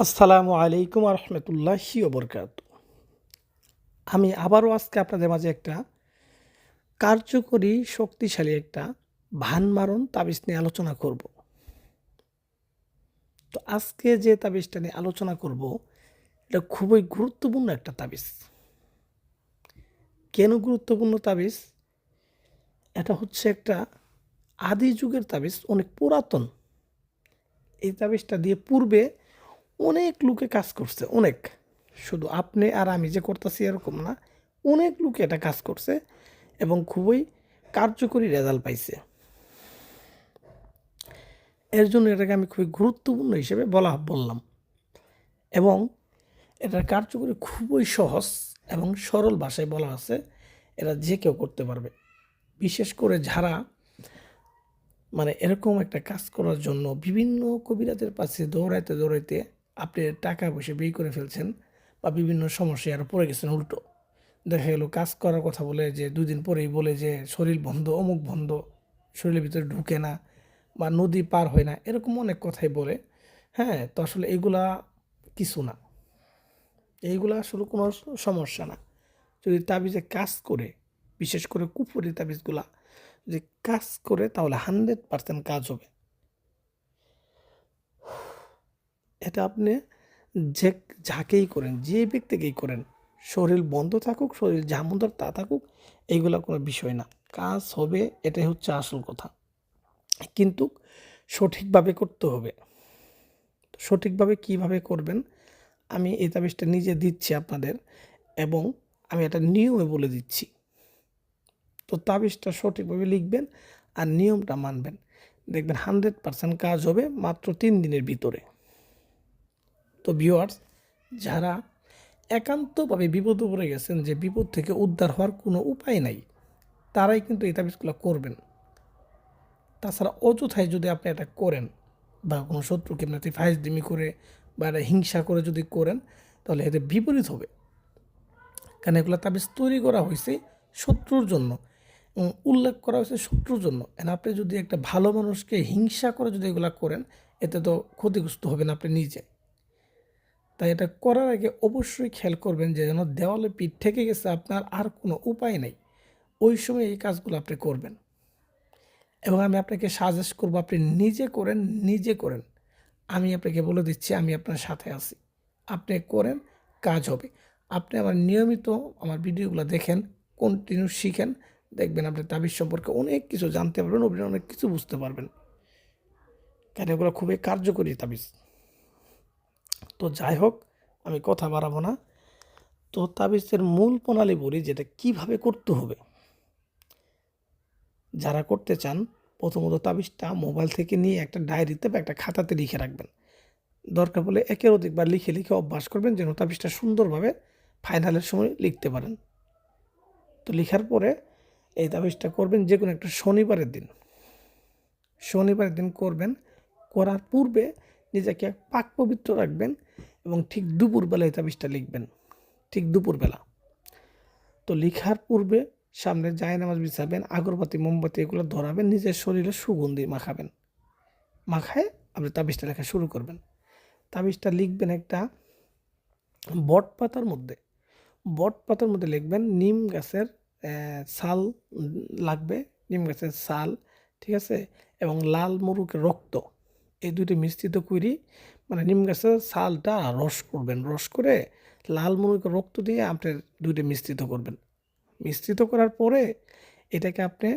আসসালামু আলাইকুম রহমতুল্লাহি বরকাত আমি আবারও আজকে আপনাদের মাঝে একটা কার্যকরী, শক্তিশালী একটা ভানমারণ তাবিজ নিয়ে আলোচনা করব। তো আজকে যে তাবিজটা নিয়ে আলোচনা করব, এটা খুবই গুরুত্বপূর্ণ একটা তাবিজ। কেন গুরুত্বপূর্ণ তাবিজ? এটা হচ্ছে একটা আদি যুগের তাবিজ, অনেক পুরাতন। এই তাবিজটা দিয়ে পূর্বে অনেক লোকে কাজ করছে, অনেক। শুধু আপনি আর আমি যে করতেছি এরকম না, অনেক লোকে এটা কাজ করছে এবং খুবই কার্যকরী রেজাল্ট পাইছে। এর জন্য এটাকে আমি খুবই গুরুত্বপূর্ণ হিসেবে বলা, বললাম। এবং এটার কার্যকরী খুবই সহজ এবং সরল ভাষায় বলা আছে, এটা যে কেউ করতে পারবে। বিশেষ করে যারা মানে এরকম একটা কাজ করার জন্য বিভিন্ন কবিরাতের পাশে দৌড়াইতে দৌড়াইতে আপনি টাকা পয়সা ব্যয় করে ফেলছেন বা বিভিন্ন সমস্যায় আরও পড়ে গেছেন, উল্টো। দেখা গেলো কাজ করার কথা বলে যে দুই দিন পরেই বলে যে শরীর বন্ধ, অমুক বন্ধ, শরীরের ভিতরে ঢুকে না বা নদী পার হয় না, এরকম অনেক কথাই বলে। হ্যাঁ তো আসলে এগুলা কিছু না। এইগুলা আসলে কোনো সমস্যা না। যদি তাবিজে কাজ করে, বিশেষ করে কুপুরি তাবিজগুলা যদি কাজ করে তাহলে হান্ড্রেড পার্সেন্ট কাজ হবে। এটা আপনি যে যাকেই করেন, যে ব্যক্তিকেই করেন, শরীর বন্ধ থাকুক, শরীর যেমন তা থাকুক এইগুলো কোনো বিষয় না। কাজ হবে, এটাই হচ্ছে আসল কথা। কিন্তু সঠিকভাবে করতে হবে। সঠিকভাবে কীভাবে করবেন, আমি এই তাবিজটা নিজে দিচ্ছি আপনাদের এবং আমি এটা নিয়মে বলে দিচ্ছি। তো তাবিজটা সঠিকভাবে লিখবেন আর নিয়মটা মানবেন। দেখবেন হান্ড্রেড পার্সেন্ট কাজ হবে মাত্র তিন দিনের ভিতরে। তো ভিউয়ার্স যারা একান্তভাবে বিপদে পড়ে গেছেন যে বিপদ থেকে উদ্ধার হওয়ার কোনো উপায় নাই, তারাই কিন্তু এই তাবিজগুলো করবেন। তাছাড়া অযথায় যদি আপনি এটা করেন বা কোনো শত্রুকে আপনি ফাইজ ডিমি করে বা এটা হিংসা করে যদি করেন, তাহলে এতে বিপরীত হবে। কারণ এগুলো তাবিজ তৈরি করা হয়েছে শত্রুর জন্য উল্লেখ করা হয়েছে শত্রুর জন্য। আপনি যদি একটা ভালো মানুষকে হিংসা করে যদি এগুলো করেন, এতে তো ক্ষতিগ্রস্ত হবেন আপনি নিজে। তাই এটা করার আগে অবশ্যই খেয়াল করবেন যে যেন দেওয়ালে পিঠ থেকে গেছে আপনার আর কোনো উপায় নেই। ওই সময় এই কাজগুলো আপনি করবেন। এবং আমি আপনাকে সাজেস্ট করব, আপনি নিজে করেন নিজে করেন। আমি আপনাকে বলে দিচ্ছি, আমি আপনার সাথে আছি। আপনি করেন, কাজ হবে। আপনি আমার নিয়মিত আমার ভিডিওগুলো দেখেন কন্টিনিউ শিখেন। দেখবেন আপনি তাবিজ সম্পর্কে অনেক কিছু জানতে পারবেন আপনি অনেক কিছু বুঝতে পারবেন। কেন এগুলো খুবই কার্যকরী তাবিজ। তো যাই হোক, আমি কথা বাড়াবো না। তো তাবিজের মূল প্রণালী বলি যেটা কীভাবে করতে হবে। যারা করতে চান, প্রথমত তাবিজটা মোবাইল থেকে নিয়ে একটা ডায়েরিতে বা একটা খাতাতে লিখে রাখবেন। দরকার পড়লে একের অধিকবার লিখে লিখে অভ্যাস করবেন যেন তাবিজটা সুন্দরভাবে ফাইনালের সময় লিখতে পারেন। তো লিখার পরে এই তাবিজটা করবেন যে কোনো একটা শনিবারের দিন। শনিবারের দিন করবেন, করার পূর্বে নিজেকে পাক পবিত্র রাখবেন এবং ঠিক দুপুরবেলা এই তাবিজটা লিখবেন। ঠিক দুপুরবেলা। তো লিখার পূর্বে সামনে নামাজ বিছাবেন, আগরবাতি, মোমবাতি এগুলো ধরাবেন, নিজের শরীরে সুগন্ধি মাখাবেন। মাখায় আপনি তাবিজটা লেখা শুরু করবেন। তাবিজটা লিখবেন একটা বট পাতার মধ্যে। বট পাতার মধ্যে লিখবেন, নিম গাছের ছাল লাগবে, নিম গাছের ছাল ঠিক আছে? এবং লাল মুরুকের রক্ত। এই দুটি মিশ্রিত করি মানে নিম গাছের ছালটা রস করবেন, রস করে লাল মুরুকের রক্ত দিয়ে আপনি দুইটি মিশ্রিত করবেন। মিশ্রিত করার পরে এটাকে আপনি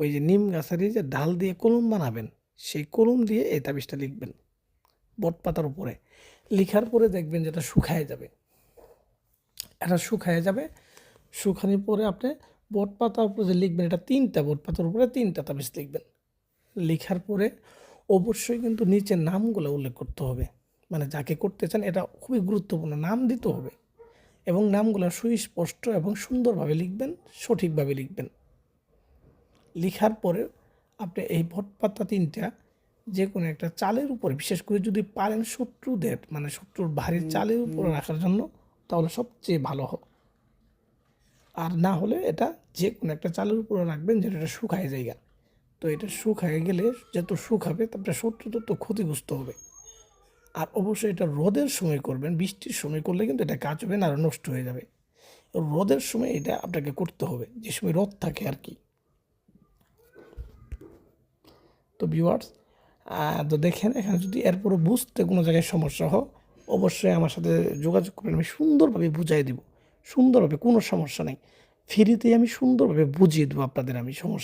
ওই যে নিম গাছেরই যে ডাল দিয়ে কলম বানাবেন, সেই কলম দিয়ে এই তাবিজটা লিখবেন বট পাতার উপরে। লিখার পরে দেখবেন যেটা শুকায় যাবে। এটা শুকায় যাবে, শুকানোর পরে আপনি বট পাতার উপরে যে লিখবেন, এটা তিনটা বট পাতার উপরে তিনটা তাবিজ লিখবেন। লিখার পরে অবশ্যই কিন্তু নিচের নামগুলো উল্লেখ করতে হবে। মানে যাকে করতে চান এটা খুবই গুরুত্বপূর্ণ নাম দিতে হবে এবং নামগুলো সুস্পষ্ট এবং সুন্দরভাবে লিখবেন সঠিকভাবে লিখবেন। লিখার পরে আপনি এই ভটপাতা তিনটা যে কোনো একটা চালের উপরে বিশেষ করে যদি পারেন শত্রুদের মানে শত্রুর ভারী চালের উপরে রাখার জন্য তাহলে সবচেয়ে ভালো হোক আর না হলে এটা যে কোনো একটা চালের উপরে রাখবেন যেটা এটা শুকায় জায়গা। তো এটা শুকায় গেলে যত শুকাবে তারপরে শত্রু তত ক্ষতিগ্রস্ত হবে। আর অবশ্যই এটা রোদের সময় করবেন, বৃষ্টির সময় করলে কিন্তু এটা কাজ হবে না আর নষ্ট হয়ে যাবে। রোদের সময় এটা আপনাকে করতে হবে, যে সময় রোদ থাকে আর কি। তো ভিউয়ার্স তো দেখেন, এখানে যদি এরপরও বুঝতে কোনো জায়গায় সমস্যা হয়, অবশ্যই আমার সাথে যোগাযোগ করবেন, আমি সুন্দরভাবে বুঝাই দিব। সুন্দরভাবে কোনো সমস্যা নেই। ফ্রিতেই আমি সুন্দরভাবে বুঝিয়ে দেবো আপনাদের আমি সমস্যা